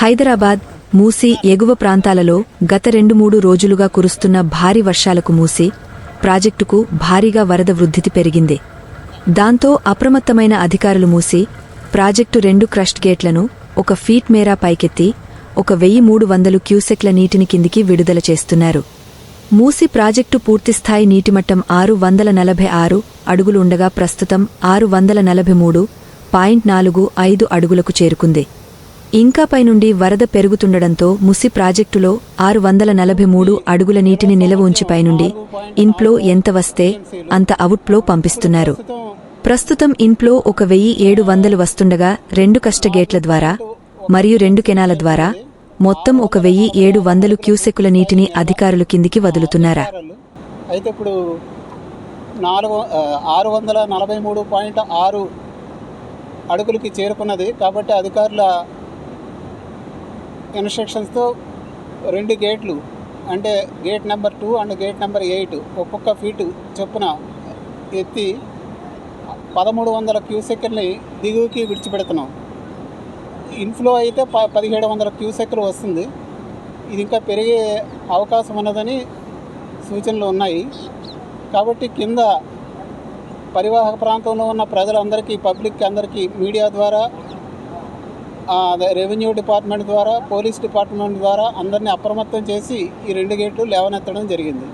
హైదరాబాద్ మూసీ ఎగువ ప్రాంతాలలో గత రెండు మూడు రోజులుగా కురుస్తున్న భారీ వర్షాలకు మూసి ప్రాజెక్టుకు భారీగా వరద వృద్ధితి పెరిగింది. దాంతో అప్రమత్తమైన అధికారులు మూసి ప్రాజెక్టు రెండు క్రస్ట్ గేట్లను ఒక ఫీట్ మేరా పైకెత్తి ఒక వెయ్యి మూడు వందలు క్యూసెక్ల నీటిని కిందికి విడుదల చేస్తున్నారు. మూసి ప్రాజెక్టు పూర్తిస్థాయి నీటిమట్టం ఆరు వందల నలభై ఆరు అడుగులు ఉండగా ప్రస్తుతం ఆరు వందల నలభై మూడు పాయింట్ నాలుగు ఐదు అడుగులకు చేరుకుంది. ఇంకా పైనుండి వరద పెరుగుతుండడంతో ముసి ప్రాజెక్టులో ఆరు వందల నలభై మూడు అడుగుల నీటిని నిలవ ఉంచి పైనుండి ఇన్ఫ్లో ఎంత వస్తే అంత అవుట్ఫ్లో పంపిస్తున్నారు. ప్రస్తుతం ఇన్ఫ్లో ఒక వెయ్యి ఏడు వందలు వస్తుండగా రెండు కష్టగేట్ల ద్వారా మరియు రెండు కెనాల ద్వారా మొత్తం ఒక వెయ్యి ఏడు వందలు క్యూసెక్కుల నీటిని అధికారులు కిందికి వదులుతున్నారా? అయితే ఇప్పుడు నాలుగు ఆరు వందల నలభై మూడు పాయింట్ ఆరు అడుగులకి చేరుకున్నది కాబట్టి అధికారుల ఇన్స్ట్రక్షన్స్తో రెండు గేట్లు అంటే gate number two and gate number eight ఒక్కొక్క ఫీటు చొప్పున ఎత్తి పదమూడు వందల క్యూసెక్ని దిగువకి విడిచిపెడుతున్నాం. ఇన్ఫ్లో అయితే ప పదిహేడు వందల క్యూసెక్లు వస్తుంది. ఇది ఇంకా పెరిగే అవకాశం ఉన్నదని సూచనలు ఉన్నాయి. కాబట్టి కింద పరివాహక ప్రాంతంలో ఉన్న ప్రజలందరికీ పబ్లిక్ అందరికీ మీడియా ద్వారా రెవెన్యూ డిపార్ట్మెంట్ ద్వారా పోలీస్ డిపార్ట్మెంట్ ద్వారా అందరినీ అప్రమత్తం చేసి ఈ రెండు గేట్లు లేవనెత్తడం జరిగింది.